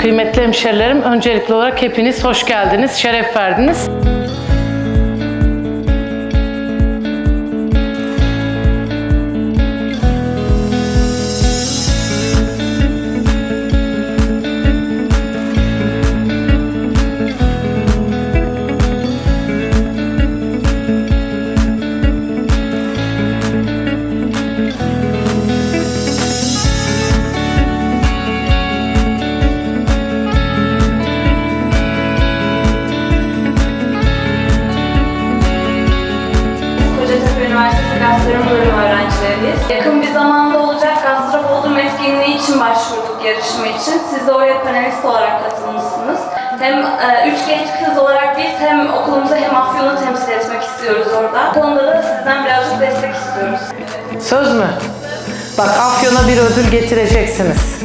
Kıymetli hemşerilerim, öncelikli olarak hepiniz hoş geldiniz, şeref verdiniz. Üniversitesi Gastronomi Bölümü öğrencileriyiz. Yakın bir zamanda olacak Gastrop Oldum etkinliği için başvurduk yarışma için. Siz de oraya panelist olarak katılmışsınız. Hem e, üç genç kız olarak biz hem okulumuzu hem Afyon'u temsil etmek istiyoruz orada. Bu konuda da sizden birazcık destek istiyoruz. Söz mü? Bak Afyon'a bir ödül getireceksiniz.